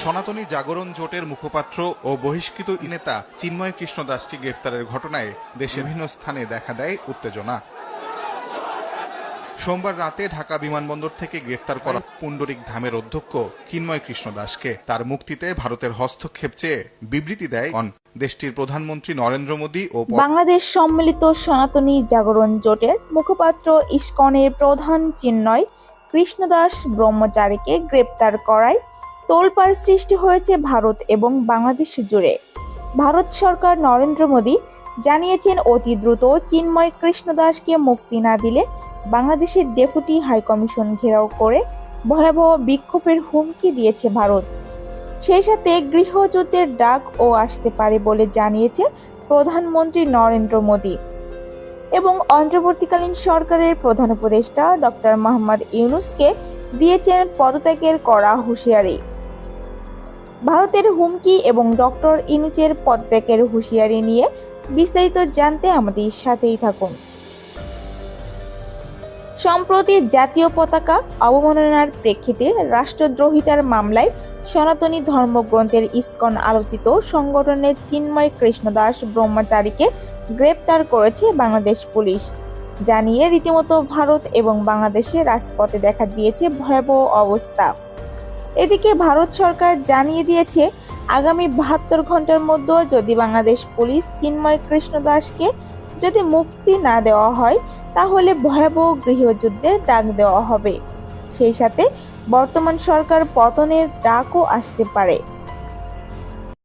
সনাতনী জাগরণ জোটের মুখপাত্র ও বহিষ্কৃত নেতা চিন্ময় কৃষ্ণ দাসকে গ্রেফতারের ঘটনায় দেশের বিভিন্ন স্থানে দেখা দেয় উত্তেজনা। সোমবার রাতে ঢাকা বিমানবন্দর থেকে গ্রেফতার করা পুণ্ডরিক ধামের অধ্যক্ষ চিন্ময় কৃষ্ণ দাসকে তার মুক্তিতে ভারতের হস্তক্ষেপ চেয়ে বিবৃতি দেয় অন। দেশটির প্রধানমন্ত্রী নরেন্দ্র মোদী ও বাংলাদেশ সম্মিলিত সনাতনী জাগরণ জোটের মুখপাত্র ইস্কনের প্রধান চিন্ময় কৃষ্ণদাস ব্রহ্মচারীকে গ্রেপ্তার করায় তোলপাড় সৃষ্টি হয়েছে ভারত এবং বাংলাদেশ জুড়ে। ভারত সরকার নরেন্দ্র মোদী জানিয়েছেন, অতি দ্রুত চিন্ময় কৃষ্ণদাসকে মুক্তি না দিলে বাংলাদেশের ডেপুটি হাইকমিশন ঘেরাও করে ভয়াবহ বিক্ষোভের হুমকি দিয়েছে ভারত। সেই সাথে গৃহযুদ্ধের ডাকও আসতে পারে বলে জানিয়েছে প্রধানমন্ত্রী নরেন্দ্র মোদী। এবং অন্তর্বর্তীকালীন সরকারের প্রধান উপদেষ্টা ডক্টর মোহাম্মদ ইউনুসকে দিয়েছেন পদত্যাগের করা হুঁশিয়ারি। ভারতের হুমকি এবং ডক্টর ইউনুসের পদত্যাগের হুঁশিয়ারি নিয়ে বিস্তারিত জানতে আমাদের সাথেই থাকুন। সম্প্রতি জাতীয় পতাকা অবমাননার প্রেক্ষিতে রাষ্ট্রদ্রোহিতার মামলায় সনাতনী ধর্মগ্রন্থের ইসকন আলোচিত সংগঠনের চিন্ময় কৃষ্ণদাস ব্রহ্মচারীকে গ্রেপ্তার করেছে বাংলাদেশ পুলিশ। জানিয়ে রীতিমতো ভারত এবং বাংলাদেশে রাজপথে দেখা দিয়েছে ভয়াবহ অবস্থা। এদিকে ভারত সরকার জানিয়ে দিয়েছে, আগামী বাহাত্তর ঘণ্টার মধ্যে যদি বাংলাদেশ পুলিশ চিন্ময় কৃষ্ণ দাসকে যদি মুক্তি না দেওয়া হয়, তাহলে ভয়াবহ গৃহযুদ্ধের ডাক দেওয়া হবে। সেই সাথে বর্তমান সরকার পতনের ডাকও আসতে পারে।